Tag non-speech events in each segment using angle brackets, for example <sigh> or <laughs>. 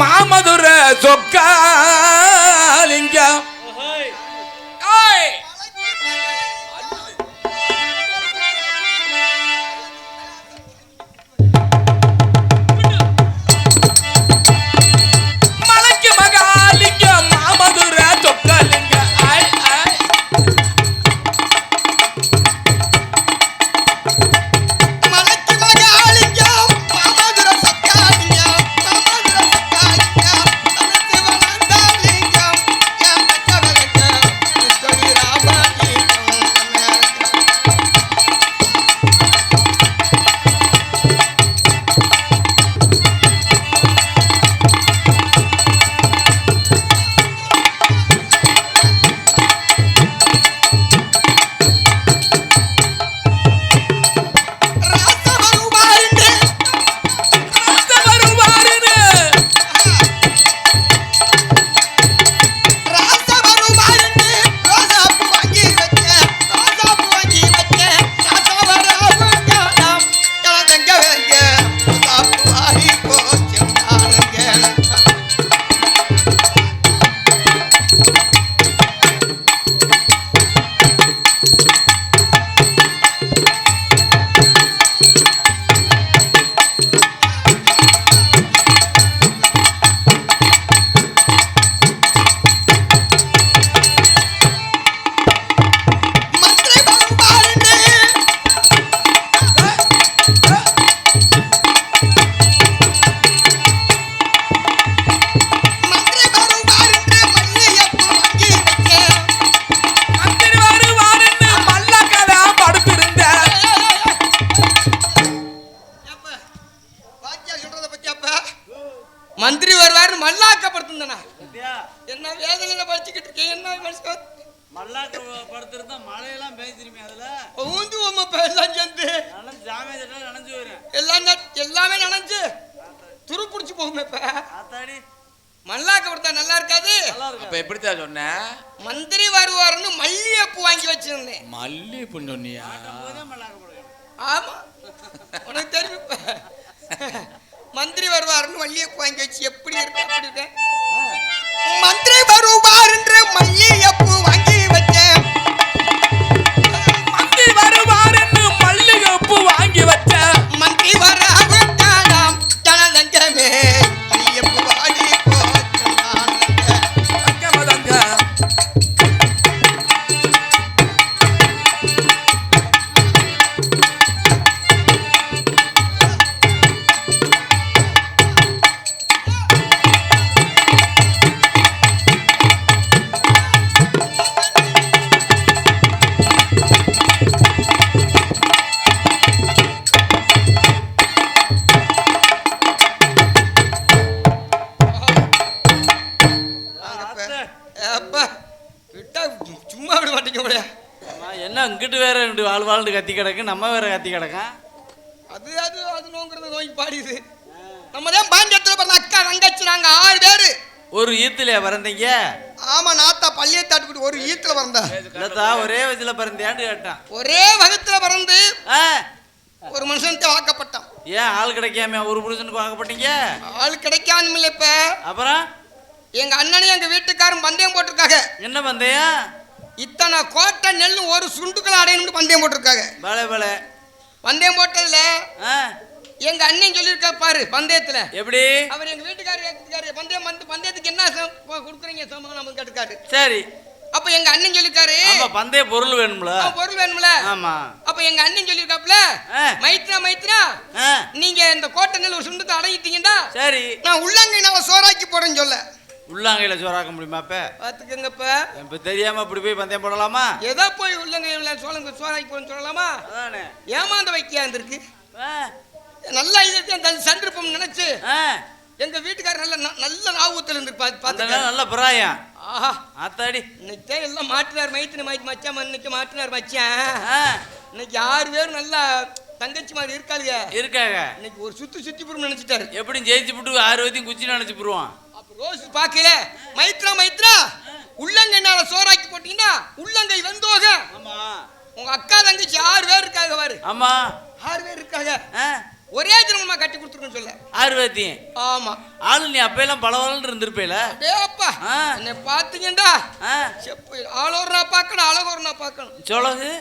மாமதுர சொக்காலிங்கம் பேசிருமே அதுல? ஊந்து உம்ம எல்லாம் சேர்ந்து நனைஞ்சு ஜாமியத்தில் நனைஞ்சு போயிரும். எல்லாம் நனைஞ்சு துரு பிடிச்சி போகுமே இப்ப. ஆத்தாடி. மல்லாக்கப்படுத்தா நல்லா இருக்காது. அப்ப இருக்கு? எப்படித்தான் சொன்ன? மந்திரி வருவாருன்னு மல்லிகைப்பூ வாங்கி வச்சிருந்தேன். மல்லிகைப்பூ சொன்னியா? மல்லாக்க ஆமா. உனக்கு தெரியும். மந்திரி வருவாருன்னு மல்லிகைப்பூ வாங்கி வச்சு எப்படி இருக்கு அப்படி இருக்க? மந்திரி வருவார் என்று மல்லிகைப்பூ வாங்கி கத்தி கிடக்கு நம்ம வேற கத்தி கிடக்கேன் அது அது அது நோங்கிறது நோய் பாடிது. நம்ம தான் பாண்டியத்தில் பிறந்த அக்கா தங்கச்சி நாங்க ஆறு பேரு. ஒரு ஈத்துலயா பிறந்தீங்க? ஆமா நாத்தா பள்ளியத்தாட்டுக்குடி ஒரு ஈத்துல பிறந்தா. இல்லத்தா ஒரே வயசுல பிறந்தியான்னு கேட்டான். ஒரே வகுத்துல பிறந்து ஒரு மனுஷன்ட்ட வாக்கப்பட்டான். ஏன் ஆள் கிடைக்காம ஒரு புருஷனுக்கு வாங்கப்பட்டீங்க ஆள் கிடைக்காம இல்ல இப்ப. அப்புறம்? எங்க அண்ணனும் எங்க வீட்டுக்காரும் பந்தயம் போட்டிருக்காங்க. என்ன பந்தயம்? இத்தனை கோட்டை நெல் ஒரு சுண்டுக்கள் அடையணும்னு பந்தயம் போட்டிருக்காங்க. பலே பலே. பந்தயம் போட்டதுல எங்க அண்ணன் சொல்லியிருக்கா பாரு பந்தயத்துல. எப்படி? அவர் எங்க வீட்டுக்காரர் பந்தயம் வந்து பந்தயத்துக்கு என்ன கொடுக்குறீங்க சம்பளம் நம்ம கேட்டுக்காரு சரி. அப்ப எங்க அண்ணன் சொல்லிருக்காரு ஆமா பந்தய பொருள் வேணும்ல. பொருள் வேணும்ல. ஆமா. அப்ப எங்க அண்ணன் சொல்லியிருக்காப்ல ஆ. மைத்ரா மைத்ரா நீங்க இந்த கோட்டை நெல் ஒரு சுண்டுக்கு அடங்கிட்டீங்கன்னா சரி. நான் உள்ளங்கைனால சோறாக்கி போறேன்னு சொல்ல. உள்ளாங்கையில சோறாக்க முடியுமா இப்ப பாத்துக்கங்கப்ப இப்ப தெரியாம இப்படி போய் பந்தயம் போடலாமா? ஏதோ போய் உள்ளங்கையில சோளங்க சோறாக்கி போறேன்னு சொல்லலாமா? அதானே. ஏமாந்த வைக்கியா இருந்திருக்கு? ஆ, நல்லா இது சந்திருப்போம் நினைச்சு. எங்க வீட்டுக்காரர் நல்ல நல்ல நாவூத்துல இருந்து அந்த பாத்து நாள் நல்ல பிராயம். ஆஹா. ஆத்தாடி. இன்னைக்கு எல்லாம் மாட்டினார் மைத்தின மைத்து மச்சான் இன்னைக்கு மாட்டினார் மச்சான். இன்னைக்கு ஆறு பேரும் நல்லா தங்கச்சி மாதிரி இருக்காளுங்க இருக்காங்க இன்னைக்கு ஒரு சுத்தி சுத்தி போடும் நினைச்சிட்டாரு. எப்படி ஜெயிச்சு விட்டு ஆறு வரைக்கும் குச்சி நினைச்சு அப்ப ரோஸ் பாக்கல மைத்ரா மைத்ரா உள்ளங்கைனால சோறாக்கி போட்டீங்கன்னா உள்ளங்கை வெந்தோக. உங்க அக்கா தங்கச்சி ஆறு பேர் இருக்காங்க பாரு. ஆமா. ஆறு பேர் இருக்காங்க. ஒரே திருமணமா கட்டி கொடுத்துருக்கேன்னு சொல்ல. ஆறு பேத்தையும் ஆமா. ஆளு நீ அப்பெல்லாம் பல வளர்ந்து இருந்திருப்பேல. டேப்பா ஆ. என்னை பாத்தீங்கடா ஆ. செப்பு ஆளோர் நான் பார்க்கணும் அழகோர் நான் பார்க்கணும். சொலகு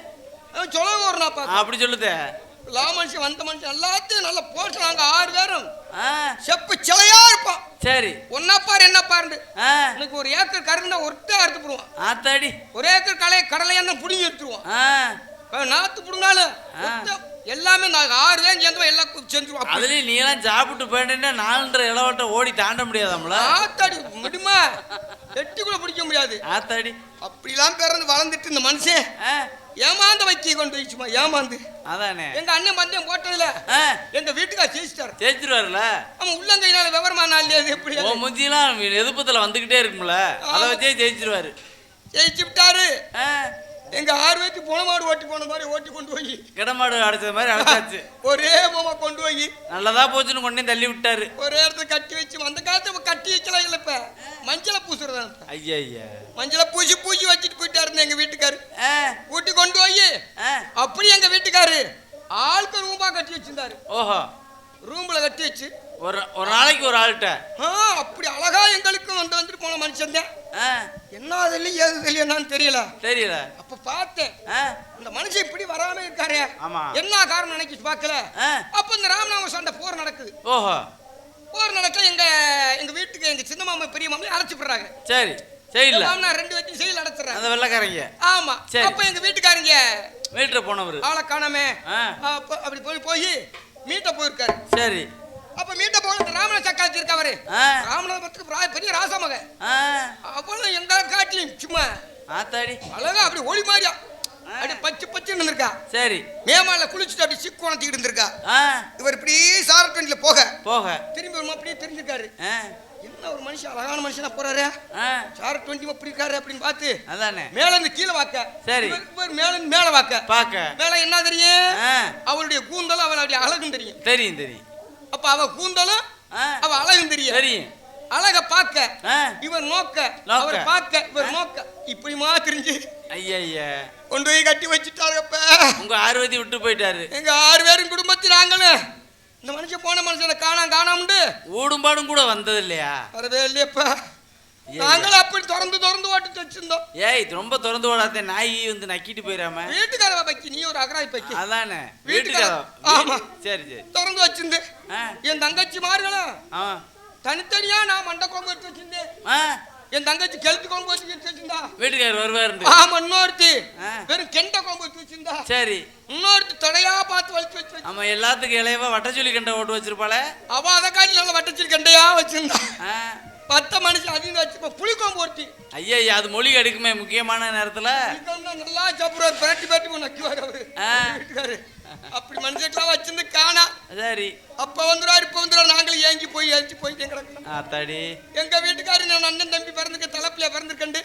சொல்லவோர் நான் பார்க்கணும். அப்படி சொல்லுதே. லா மனுஷன் வந்த மனுஷன் எல்லாத்தையும் நல்லா போட்டு நாங்க ஆறு பேரும். செப்பு சிலையா இருப்பான். சரி. ஒன்னா பாரு என்ன பாருண்டு எனக்கு ஒரு ஏக்கர் கருந்தா ஒருத்தா அறுத்து போடுவான். ஆத்தாடி. ஒரு ஏக்கர் கலை கடலை என்ன புடுங்கி அவன் நாத்து புடுங்காலும் ஒத்த- எல்லாமே நாங்க ஆறு பேரும் சேர்ந்து எல்லாம் செஞ்சுருவோம். அதுலயும் நீ எல்லாம் சாப்பிட்டு போயிட்டேன்னா நாலரை இளவட்ட ஓடி தாண்ட முடியாதாம்ல ஆத்தாடி முடியுமா? எட்டி கூட பிடிக்க முடியாது. ஆத்தாடி. அப்படிலாம் பிறந்து வளர்ந்துட்டு இந்த மனுஷன் ஏமாந்த வைக்கிய கொண்டு போயிடுச்சுமா ஏமாந்து. அதானே. எங்க அண்ணன் பந்தயம் போட்டதுல எங்க வீட்டுக்கார ஜெயிச்சிட்டாரு ஜெயிச்சிருவாருல? அவன் உள்ளங்கையினால விவரமா நாள் எப்படி முஞ்சிலாம் எதிர்ப்பத்துல வந்துகிட்டே இருக்கும்ல. அதை வச்சே ஜெயிச்சிருவாரு. ஜெயிச்சு விட்டாரு. எங்க ஆறு பேருக்கு போன மாடு ஓட்டி போன மாதிரி ஓட்டி கொண்டு போய். கிடமாடு அடைச்சது மாதிரி அடைச்சாச்சு. ஒரே மாமா கொண்டு போய். நல்லதா போச்சுன்னு கொண்டே தள்ளி விட்டாரு. ஒரே இடத்துல கட்டி வச்சு அந்த காலத்துல கட்டி வைக்கலாம் இல்ல இப்ப. மஞ்சளை பூசுறதா. ஐயா ஐயா மஞ்சளை பூசி பூசி வச்சுட்டு போயிட்டாருன்னு எங்க வீட்டுக்காரு. கூட்டி கொண்டு போய். அப்படி எங்க வீட்டுக்காரு. ஆளுக்கு ரூம்பா கட்டி வச்சிருந்தாரு. ஓஹோ. ரூம்ல கட்டி வச்சு ஒரு ஒரு நாளைக்கு ஒரு ஆள்கிட்ட. ஆ அப்படி அழகா எங்களுக்கும் வந்து வந்துட்டு போன மனுஷன் தான் என்ன தெரியல ஏது தெரியலன்னு தெரியல. தெரியல. அப்ப பார்த்தேன். இந்த மனுஷன் இப்படி வராம இருக்காரு. ஆமா. என்ன காரணம் நினைச்சு பார்க்கல. அப்ப இந்த ராமநாம சண்டை போர் நடக்குது. ஓஹோ. போர் நடக்க எங்க எங்க வீட்டுக்கு எங்க சின்ன மாமா பெரிய மாமா அழைச்சு போடுறாங்க சரி. சரியில்ல. மாமனா ரெண்டு பேத்தையும் செயல் அடைச்சிடறாங்க அந்த வெள்ளக்காரங்க. ஆமா. சரி. அப்ப எங்க வீட்டுக்காரங்க வீட்டுல போனவரு. ஆளை காணாமே அப்படி போய் போய் மீட்ட போயிருக்காரு. சரி. அப்ப மீட்ட போன இந்த ராமநாத சக்கரத்தி இருக்கவரு ராமநாதபுரத்துக்கு பெரிய ராசமக அவ்வளவு எங்க காட்டியும் சும்மா ஆத்தாடி. அழகா அப்படி ஒளி மாதிரியா அப்படி பச்சை பச்சை இருந்திருக்கா. சரி. மேமால குளிச்சுட்டு அப்படி சிக்கு உணர்த்திக்கிட்டு இருந்திருக்கா. இவர் இப்படி சாரட்டண்டில போக. போக. திரும்பி ஒரு அப்படியே தெரிஞ்சிருக்காரு. என்ன ஒரு மனுஷன் அழகான மனுஷனா போறாரு? சார டுவெண்ட்டி அப்படி இருக்காரு அப்படின்னு பார்த்து அதானே. மேல இருந்து கீழே வாக்க. சரி. மேல இருந்து மேல வாக்க. பார்க்க. மேல என்ன தெரியும்? அவளுடைய கூந்தலும் அவளுடைய அழகும் தெரியும். தெரியும் தெரியும். அப்ப அவ கூந்தலும் அவ அழகும் தெரியும். தெரியும். அழக பார்க்க இவர் நோக்க. அவர் பார்க்க இவர் நோக்க. இப்படிமா தெரிஞ்சு ஐயா கொண்டு போய் கட்டி வச்சுட்டாருப்ப உங்க ஆர்வதி விட்டு போயிட்டாரு. எங்க ஆறு பேரும் குடும்பத்தில் நாங்களும் இந்த மனுஷன் போன மனுஷனை காணாம காணாமண்டு. ஊடும்பாடும் கூட வந்தது இல்லையா வரவே இல்லையப்பா. நாங்களும் அப்படி திறந்து திறந்து ஓட்டு வச்சிருந்தோம். ஏய் இது ரொம்ப திறந்து விடாத நாய் வந்து நக்கிட்டு போயிடாம வீட்டுக்கார பைக்கு நீ ஒரு அகராய் பைக்கு. அதானே? வீட்டுக்கார- வீட்டுக்கு ஆமா. சரி சரி. திறந்து வச்சிருந்து. என் தங்கச்சி மார்களும் ஆ. தனித்தனியா நான் மண்டை குழம்பு எடுத்து வச்சிருந்தேன். என் தங்கச்சி கெழுத்து குழம்பு வச்சு வச்சிருந்தா. வீட்டுக்காரர் வருவாரு ஆமா இன்னொருத்தி. வெறும் கெண்ட குழம்பு எடுத்து வச்சிருந்தா. சரி. இன்னொருத்தி தொடையா பார்த்து வலிச்சு வச்சு வச்சு ஆமா எல்லாத்துக்கும் இளையவா வட்டச்சொலி கண்ட ஓட்டு வச்சிருப்பாளே? அவ அதை காட்டி நல்லா வட்டச்சில் கண்டையா வச்சிருந்தா. பத்த மனுஷன் அதிகம் வச்சு புளிக்குழம்பு ஒருத்தி. ஐயா அது மொழி எடுக்குமே முக்கியமான நேரத்துல. நல்லா சாப்பிடுவார் பிரட்டி பிரட்டி நக்குவார் அவரு. அப்படி மனுஷன்லாம் வச்சிருந்து காணா. சரி. அப்ப வந்துருவாரு இப்ப வந்துருவாரு நாங்களும் ஏங்கி போய் ஏஞ்சி போயிட்டே கிடக்கணும். எங்க வீட்டுக்காரு நான் அண்ணன் தம்பி பிறந்துக்க தலைப்பில பிறந்திருக்கண்டு.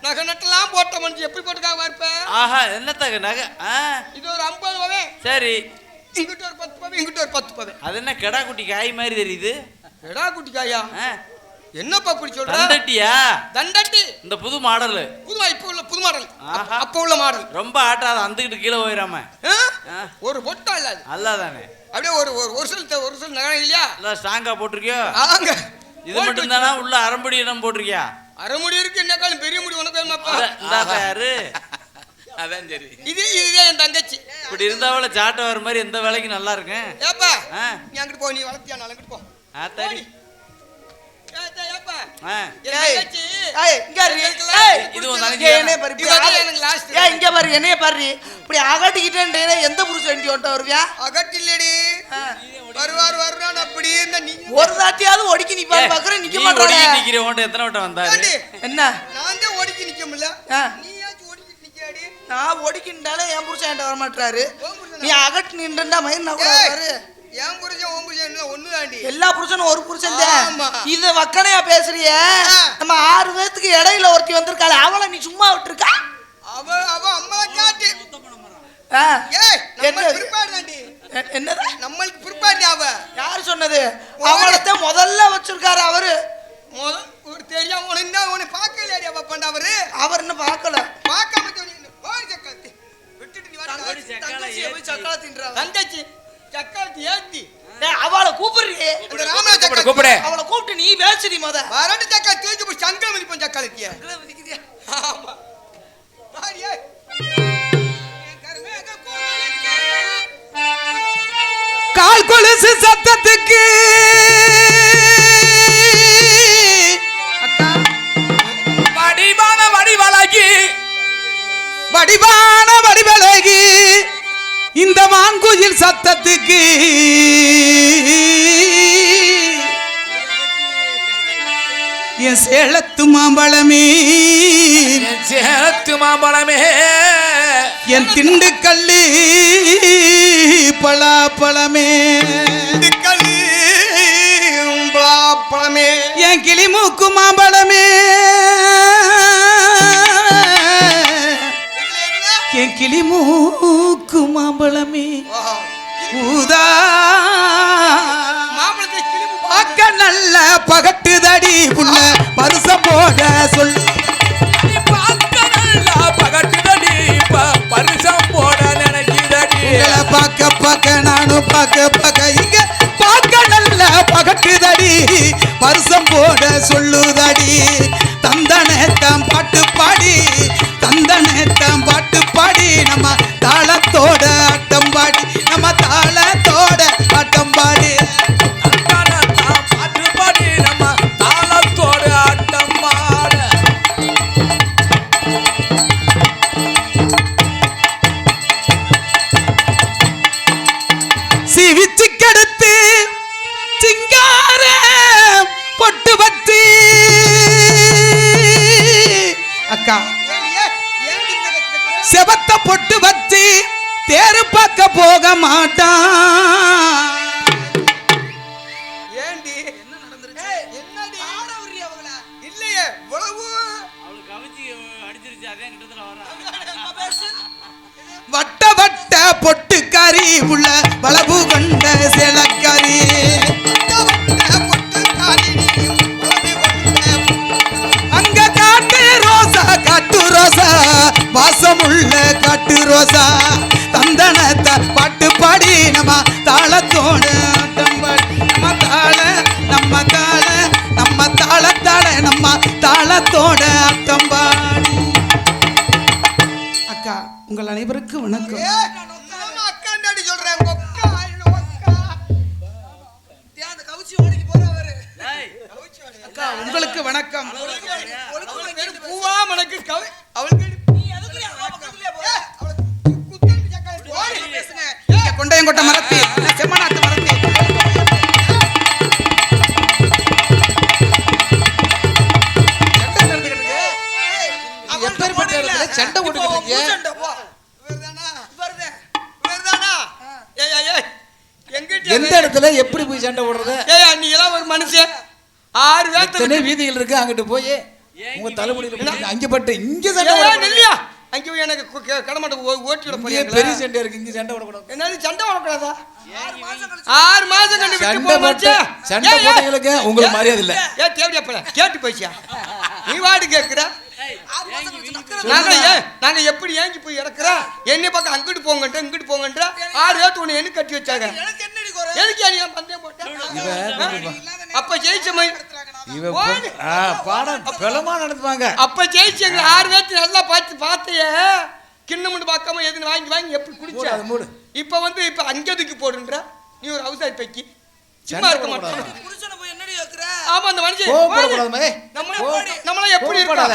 நகை நட்டெல்லாம் போட்ட மனுஷன் எப்படி போட்டுக்காக இருப்ப? ஆஹா என்னத்தக நகை? ஆ. இது ஒரு ஐம்பது பவே. சரி. இங்கிட்ட ஒரு பத்து பவே இங்கிட்ட ஒரு பத்து பவே. அது என்ன கெடா குட்டி காய் மாதிரி தெரியுது? எடா குட்டிக்காயா ஆ. என்னப்பா இப்படி சொல்ற? தண்டட்டியா? தண்டட்டி. இந்த புது மாடலு. புதுமா இப்ப உள்ள புது மாடல். ஆஹா. அப்ப உள்ள மாடல். ரொம்ப ஆட்டாத அந்துக்கிட்டு கீழே போயிடாம ஒரு பொட்டா இல்ல அது. அல்லாதானே. அப்படியே ஒரு ஒரு ஒரு சில ஒரு சில நகை இல்லையா? எல்லாம் ஸ்ட்ராங்கா போட்டிருக்கியோ? ஆங்க இது மட்டும் தானா உள்ள அரைம்படி இடம் போட்டிருக்கியா? அரை முடி இருக்கு என்ன காலம் பெரிய முடி உனக்கு இந்தாப்பா யாரு? <laughs> அதான் சரி. இது இதுதான் என் தங்கச்சி. இப்படி இருந்தாவள சாட்டை வர மாதிரி எந்த வேலைக்கு நல்லா இருக்கேன். ஏப்பா ஆ? நீ அங்கிட்டு போ நீ வளர்த்தியா நான் அங்கிட்டு போ. ஆத்தாடி இங்க பாரு என்னைய பாரு. இப்படி அகட்டிக்கிட்டே எந்த புருஷன் வண்டி ஓட்ட வருவியா? அகட்டில்லடி. வருவார் வருவான் அப்படி ஒரு தாட்டியாவது ஒடுக்கி நிப்பாரு பாக்குறேன் நிக்க நீ மாட்டாங்க நிக்கிற உன்ட்ட எத்தனை வட்டம் வந்தாரு? என்ன? நான் தான் ஒடுக்கி நிக்க முடியல. நான் ஒடுக்கின்றாலே என் புருஷன் என்கிட்ட வர மாட்டாரு உன் புருஷனா? நீ அகட்டு நின்றா மயிர் நான் கூட என் புருஷன் உன் புருஷன் எல்லாம் ஒண்ணுதாண்டி? எல்லா புருஷனும் ஒரு புருஷன் தான். இது வக்கனையா பேசுறிய. நம்ம ஆறு பேத்துக்கு இடையில ஒருத்தி வந்திருக்காளே அவளை நீ சும்மா விட்டுருக்கா? அவ அவ அம்மா காட்டு. தாண்டி என்னது? நம்மளுக்கு பிற்பாடு அவ. யாரு சொன்னது? அவளத்தை முதல்ல வச்சிருக்காரு அவரு. முத ஒரு தெரியாம உனக்கு உன்னை பார்க்கலையாடி அவ பண்ண அவரு. அவர் என்ன பார்க்கல. பார்க்காம சொன்னீங்க போய் சக்காத்தி விட்டுட்டு நீ சக்காலத்து ஏத்தி. அவளை கூப்பிடுறீ இந்த ராமன சக்கா கூப்பிடு. அவளை கூப்பிட்டு நீ பேசுடி மொத. வரட்டு சக்கா தேய்ச்சி போய் சங்கம் மிதிப்போம் சக்காலத்திய ஆமா. கால் கொலுசு சத்தத்துக்கு. வடிவான வடிவழகி. வடிவான வடிவழகி. இந்த மான்குயில் சத்தத்துக்கு. என் சேலத்து மாம்பழமே. என் சேலத்து மாம்பழமே. என் திண்டுக்கல்லு பலாப்பழமே. திக்கலி பழமே என் கிளிமூக்கு மாம்பழமே. என் கிளிமூக்கு மாம்பழமே. ஊதா. பார்க்க நல்ல பகட்டுதடி புள்ள. பருசம் போட சொல். பார்க்க பார்க்க நானும் பார்க்க பார்க்க இங்க பார்க்க நல்ல பகட்டுதடி. பருசம் போட சொல்லுதடி. தந்தனேத்தம் பாட்டு வட்ட வட்ட பொட்டுக்காரி உள்ள வளவு கொண்ட வணக்கம். எத்தனை வீதிகள் இருக்கு அங்கிட்டு போய் உங்க தலைமுடியில போய் அங்க பட்டு இங்க சண்டை அங்க போய் எனக்கு கடமாட்ட ஓ- ஓட்டி விட போறீங்களா? பெரிய சண்டை இருக்கு இங்க சண்டை போடக்கூடாது. என்னது சண்டை வரக்கூடாதா ஆறு மாசம் கண்டு சண்டை போட்டு சண்டை போட்டவங்களுக்கு உங்களுக்கு மரியாதை இல்ல. ஏ தேவடியா போல கேட்டு போயிச்சியா? நீ வாடு நக்கற நாங்க ஏன் நாங்க எப்படி ஏங்கி போய் இறக்குறோம் என்னை பக்கம் அங்கிட்டு போங்கன்ற இங்கிட்டு போங்கன்ற. ஆறு ஏத்து உன்னை என்ன கட்டி வச்சாங்க. எனக்கு அப்ப ஜெயிச்ச மாதிரி இவ பொ- ஆ, பாடம் பலமா நடத்துவாங்க. அப்ப ஜெயிச்சவங்க ஆறு பேர்த்து நல்லா பார்த்து பார்த்தையே கிண்ணமுண்டு பார்க்காம எதுன்னு வாங்கி வாங்கி எப்படி குடிச்ச? அது மூடு. இப்ப வந்து இப்ப அங்கே தூக்கி போடுன்ற நீ ஒரு அவசாரி பைக்கி சும்மா இருக்க. மாட்டேன் புருஷனை போய் என்னடி கேக்குற? ஆமா அந்த மனுஷன் கோவப்படக்கூடாது மகே. நம்மள எப்படி கொஞ்சம்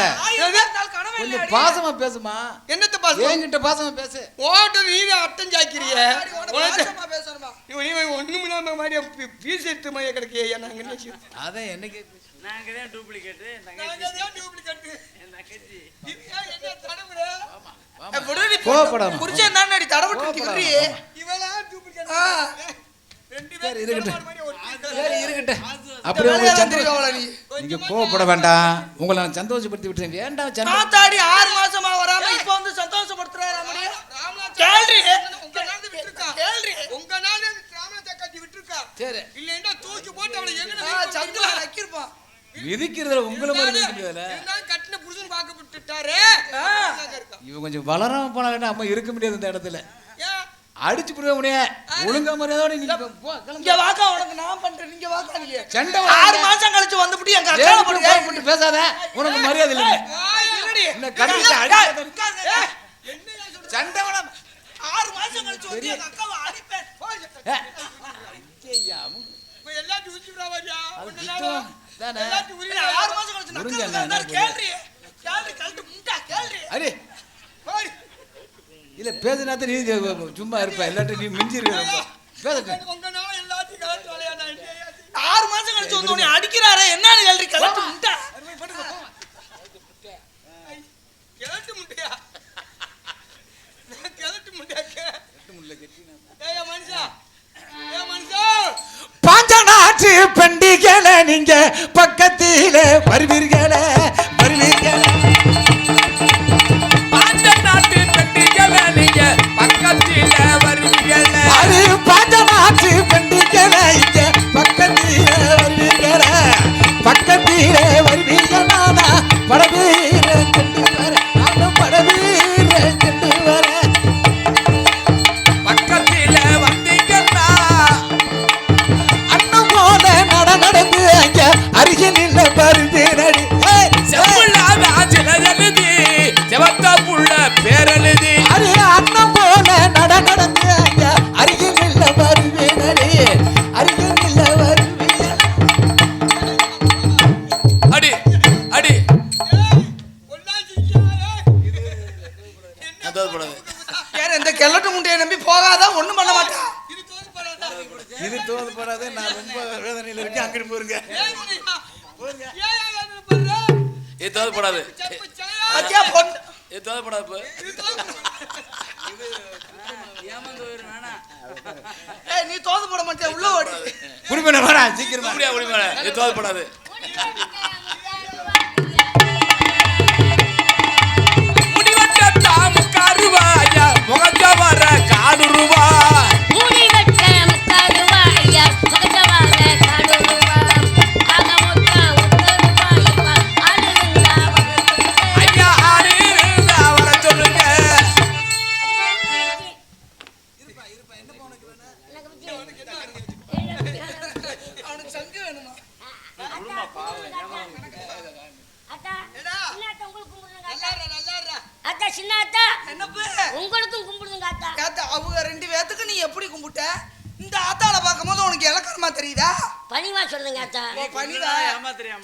இல்லையாடி? பாசமா பேசுமா என்னத்த பாசம் என்கிட்ட பாசமா பேசு ஓட்டு நீ அட்டம்? இவன் இவன் ஒண்ணும் இல்லாம மாதிரி பீஸ் எடுத்து மாதிரி கிடைக்கிய நாங்க நினைச்சு அதான் என்னைக்கு நாங்க தான் டூப்ளிகேட் நாங்க தங்கச்சி தான் duplicate. என் தங்கச்சி இது ஏன் என்ன தடவுற? ஏய், விடுடி, கோவப்படாம. தடவிட்டு நிக்கிறீ? இவளா duplicate. சரி, இருக்கட்டும். அப்படியே சந்தோஷம் அவளை நீ. நீங்க கோவப்பட வேண்டாம். உங்களை நான் சந்தோஷப்படுத்தி விட்டுறேன். வேண்டாம் காத்தாடி ஆறு மாசமா வராம இப்ப வந்து சந்தோஷப்படுத்துறாரா முடியும் கேள்றி. உங்க நாடு ராமநாத கட்டி விட்டுருக்கா. சரி. இல்லைன்னா தூக்கி போட்டு அவளை வீட்டுக்கு சந்திரா விட்டுருவா. நக்கிருப்பான் விதிக்கிறதுல உங்களை மாதிரி கட்டின புருஷன் பார்க்க விட்டுட்டாரே. இவன் கொஞ்சம் வளராம போனா வேண்டாம் அம்மா இருக்க முடியாது இந்த இடத்துல? அடிச்சு புரிய முடியாது ஒழுங்கா மரியாதையோட நீங்க வாக்கா உனக்கு நான் பண்றேன். நீங்க வாக்கா நீங்க சண்டை ஆறு. மாசம் கழிச்சு வந்து எங்க அக்காவை ஏன் போட்டு பேசாத? உனக்கு மரியாதை இல்லை. என்ன கடிச்சு ஏய், அடிக்காத. சண்டை வேணாம் ஆறு மாசம் கழிச்சு வந்து எங்க அக்காவை அடிப்பேன். போய். ஐயா, இப்ப எல்லாத்தையும் நாளும் தானே. எல்லாத்தையும் உரிச்சுடுறா. ஆறு மாசம் கழிச்சு கேள்றி கேள்றி கழட்டு முண்டா கேள்றி. இல்ல பேசினாத்த நீ சும்மா இருப்ப. இல்லாட்டி நீ மிஞ்சி இருக்க எல்லாத்தையும்? ஆறு மாசம் கழிச்சு வந்து உன்னை அடிக்கிறாரே என்னன்னு கேள்றி கழட்டு முண்டா கிழட்டு முட்டையா? முட்டையாக்க? ஏய்யா மனுஷா, ஏய். மனுஷா, பாஞ்ச நாட்டு பண்டிகளை நீங்க பக்கத்தில வருவீர்களே.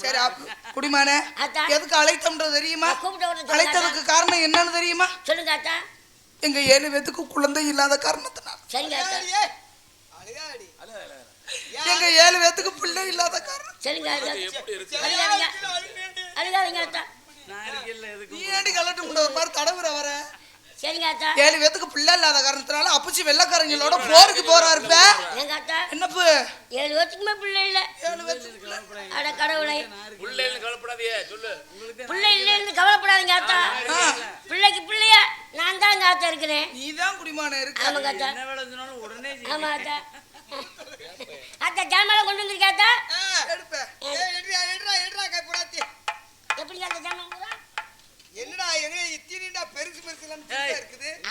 சரி அப்- குடிமானே அத்தா. எதுக்கு அழைத்தம்ன்றது தெரியுமா அழைத்ததுக்கு காரணம் என்னன்னு தெரியுமா சொல்லுங்க அத்தா எங்க ஏழு பேத்துக்கு குழந்தை இல்லாத காரணத்தினால. எங்க ஏழு பேத்துக்கு பிள்ளை இல்லாத காரணம் நீ ஏண்டி கலட்டு ஒரு மாதிரி தடவுற வர சரிங்க அத்தா. ஏழு பேத்துக்கு பிள்ளை இல்லாத காரணத்தினால அப்பச்சி வெள்ளக்காரங்களோட போருக்கு போறா இருப்ப எங்க அத்தா? என்னப்பு? ஏழு வருஷத்துக்குமே பிள்ளை இல்ல. ஏழு பேத்துக்கு. பிள்ளை அட கடவுளை. பிள்ளைன்னு கவலைப்படாதே சொல்லு. பிள்ளை இல்லைன்னு கவலைப்படாதீங்க அத்தா. பிள்ளைக்கு பிள்ளையா? நான் தான் அங்க ஆத்தா இருக்கிறேன். நீ தான் குடிமான இருக்க. ஆமாங்க அத்தா என்ன வேலை உடனே. ஆமா அத்தா. அத்தா கொண்டு வந்திருக்கா அத்தா ஆ, எடுப்பேன் ஏய், எடுடா, எடுடா, எடுடா, கைப்புறாத்தி. எப்படி அந்த ஜாமான் பூரா என்னடா எங்க இத்தினிடா பெருசு பெருசு எல்லாம் ஏய். இருக்குது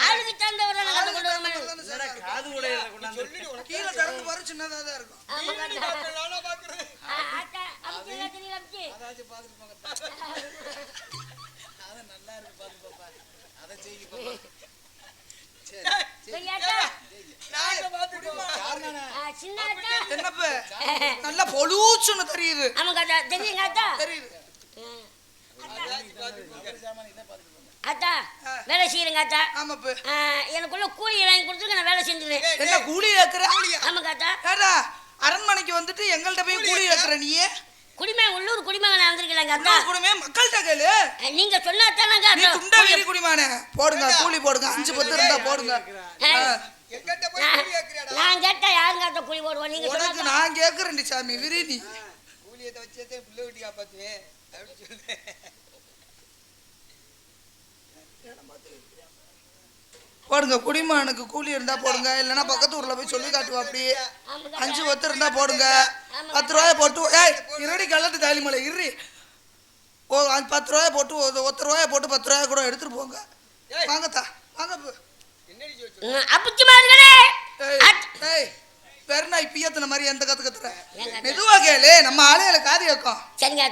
ஆளுக்கு கொண்டு காது கொண்டாந்து கீழே பாரு சின்னதா தான் இருக்கும். சரி சின்ன என்னப்பு? நல்லா பொலூச்சுன்னு தெரியுது. ஆமாங்க தெரியுங்க தெரியுது. அத்தா வேலை செய்யுங்க அத்தா. ஆமாப்பு எனக்குள்ள கூலி வாங்கி கொடுத்துருங்க நான் வேலை செஞ்சுருவேன் என்ன கூலி கேக்குற ஆமாங்க அத்தா. ஏடா அரண்மனைக்கு வந்துட்டு எங்கள்கிட்ட போய் கூலி கேக்குற நீ? குடிமை உள்ளூர் குடிமகன் வந்திருக்கலாங்க அத்தா? குடுமே மக்கள்கிட்ட கேளு. நீங்க சொன்னா தானங்க நீ துண்டா வீரி குடிமானே. போடுங்க கூலி போடுங்க. அஞ்சு பத்து இருந்தா போடுங்க? நான் கேட்டா யாருங்க அத்தா கூலி போடுவோம் நீங்க உனக்கு சொன்னா நான் கேக்குறேன் சாமி விரி நீ கூலியத்தை வச்சே புள்ள வீட்டு காப்பாத்துவேன் அப்படின்னு சொல்லு. போடுங்க. குடிமானுக்கு கூலி இருந்தா போடுங்க. இல்லைன்னா பக்கத்து ஊர்ல போய் சொல்லி காட்டுவா அப்படி ஆமாங்க அஞ்சு பத்து இருந்தா போடுங்க. பத்து ரூபாய போட்டு ஏய் இருடி கள்ளட்டு தாலிமலை இரு ஓ அஞ்சு பத்து ரூபாய போட்டு ஒரு- ஒத்த ரூபாய போட்டு பத்து ரூபாய கூட எடுத்துட்டு போங்க. வாங்கத்தா வாங்க போ. என்னடி சொல்லு ம், அப்புச்சி மார்களே ஏய் அத்- ஏய் வெறும் நான் பியத்தின மாதிரி எந்த கத்து கத்துற? மெதுவா கேளு நம்ம ஆளையில காது கேட்கும் சரிங்க.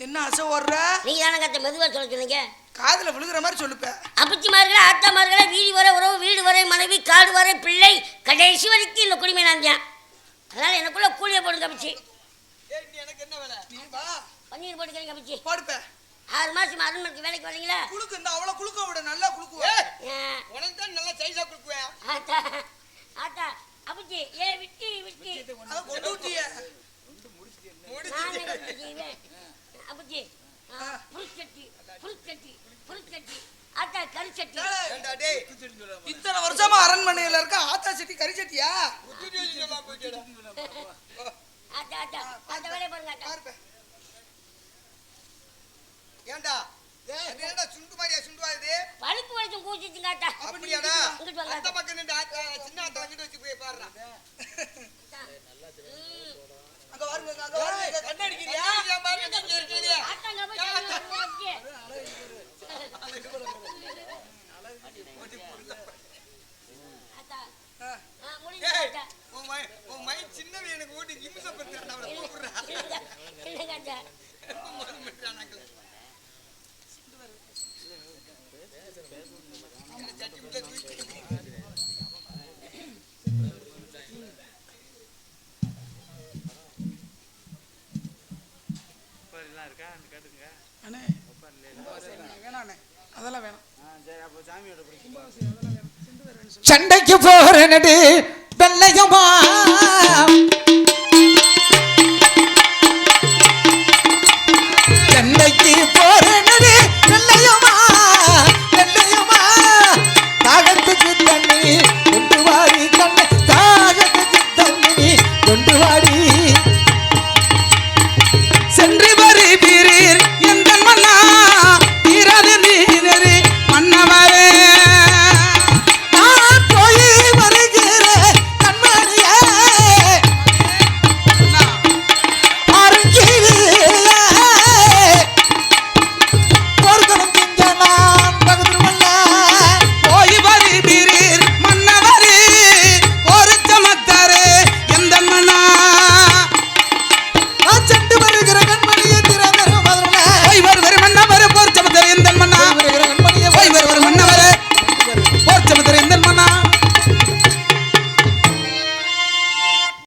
என்ன அசை ஓடுற? நீங்க தானே கத்த மெதுவா சொல்ல சொன்னீங்க? காதுல விழுகிற மாதிரி சொல்லுப்ப. அப்பச்சிமார்களே ஆத்தாமார்களே வீடு வரை உறவு வீடு வரை மனைவி காடு வரை பிள்ளை கடைசி வரைக்கும் இந்த குடிமை நான் தான். அதனால எனக்குள்ள கூலியை போடுங்க அப்பச்சி. ஏய், நீ எனக்கு என்ன வேலை? நீ வா. பன்னீர் போட்டுக்கிறீங்க அப்பச்சி. போடுப்ப. ஆறு மாசம் அரண்மனைக்கு வேலைக்கு வரீங்களா? குளுக்கு இந்த அவ்வளவு குளுக்க விட நல்லா குளுக்குவ. ஏய், ஆ, உனக்கு தான் நல்லா சைஸா கொடுக்குவேன் ஆத்தா ஆத்தா அப்பச்சி ஏ விட்டி விட்டி. அத கொண்டு விட்டிய அப்பச்சி புருச்சட்டி ஆத்தா டேய். இத்தனை வருஷமா அரண்மனையில இருக்க ஆத்தா செட்டி கறி சட்டியா? ஏண்டா? என்னடா சுண்டு மாதிரியா சுண்டுவா இது? பழுப்பு வளைச்சும் கூச்சிச்சுங்க ஆத்தா. அப்படியாடா? அந்த. பக்கம் நின்று ஆத்தா, சின்ன ஆத்தா அங்கிட்டு வச்சு போய் பாடுறா. அங்க பாருங்க அங்க பாருங்க கண்ணடிக்கிறியா போய் உன் மை- சின்னவன் எனக்கு ஓட்டி அவளை இல்ல, கூப்பிடுறா. <laughs> சண்டைக்கு போறேனடி வெள்ளையம்மா